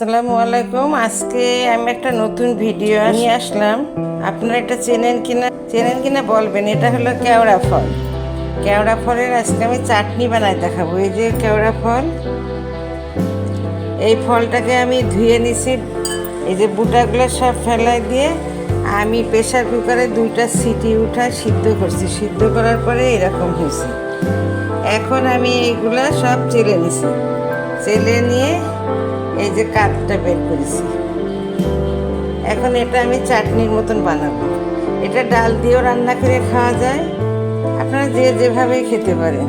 আসসালামু আলাইকুম। আজকে আমি একটা নতুন ভিডিও নিয়ে আসলাম। আপনারা এটা চেনেন কিনা চেনেন কিনা বলবেন। এটা হলো কেওড়া ফল। কেওড়া ফলের আজকে আমি চাটনি বানাই দেখাবো। এই যে কেওড়া ফল, এই ফলটাকে আমি ধুয়ে নিছি। এই যে বুটাগুলো সব ফেলাই দিয়ে আমি প্রেশার কুকারে দুইটা সিটি উঠা সিদ্ধ করছি। সিদ্ধ করার পরে এরকম হয়েছে। এখন আমি এইগুলা সব চেলে নিছি। চেলে নিয়ে এই যে কাঠটা বের করেছি। এখন এটা আমি চাটনির মতন বানাবো। এটা ডাল দিয়েও রান্না করে খাওয়া যায়। আপনারা যে যেভাবে খেতে পারেন।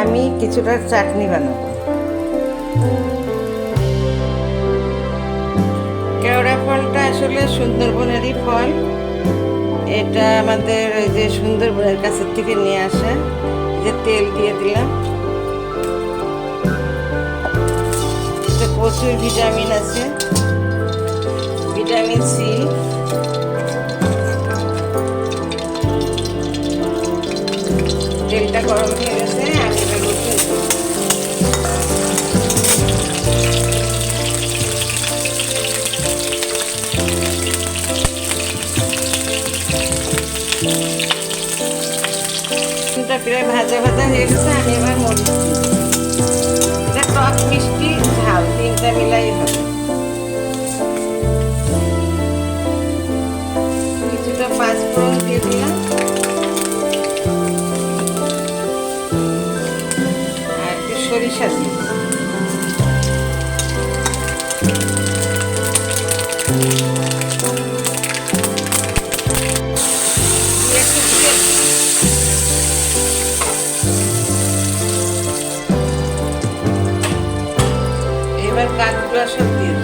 আমি কিছুটা চাটনি বানাবো। কেওড়া ফলটা আসলে সুন্দরবনেরই ফল। এটা আমাদের ওই যে সুন্দরবনের কাছের থেকে নিয়ে আসা। যে তেল দিয়ে দিলাম। প্রচুর ভিটামিন আছে। Vitamin C. তেলটা গরম হয়ে গেছে প্রায় ভাজা ভাজা হয়ে গেছে তিনটা মিলাই হবে কিছুটা পাঁচ ফোড়ন দিয়ে দিলাম। আর একটু সরিষা দিয়ে সব দিয়ে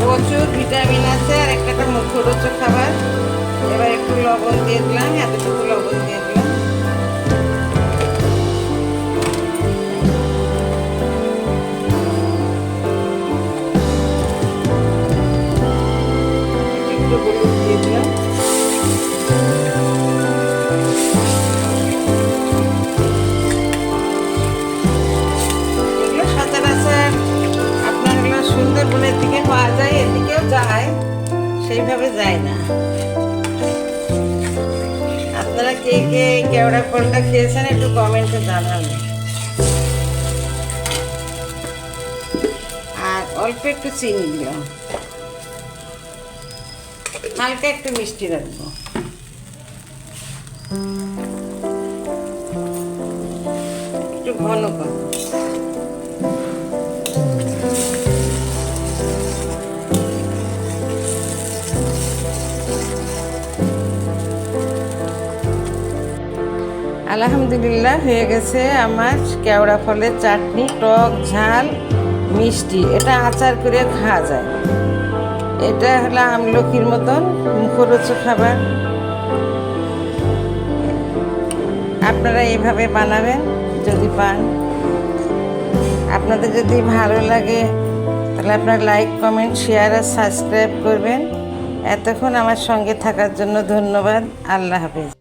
প্রচুর ভিটামিন আছে আর একটা মুখরোচক খাবার। এবার একটু লবণ দিয়ে দিলাম, এতটুকু একটু হলুদ দিয়ে দিলাম সুন্দরবনের দিকে পাওয়া যায় এদিকেও যায় সেইভাবে যায় না আপনারা কে কে কেওড়া ফলটা খেয়েছেন একটু কমেন্টে জানাবেন আর অল্প একটু চিনি দিলাম হালকা একটু মিষ্টি রাখব একটু ঘন করব আলহামদুলিল্লাহ, হয়ে গেছে আমার কেওড়া ফলের চাটনি, টক ঝাল, মিষ্টি। এটা আচার করে খাওয়া যায়। এটা হলো আমলকির মতন মুখরোচক খাবার। আপনারা এভাবে বানাবেন যদি পান। আপনাদের যদি ভালো লাগে, তাহলে আপনার লাইক, কমেন্ট, শেয়ার আর সাবস্ক্রাইব করবেন। এতক্ষণ আমার সঙ্গে থাকার জন্য ধন্যবাদ। আল্লাহ হাফেজ।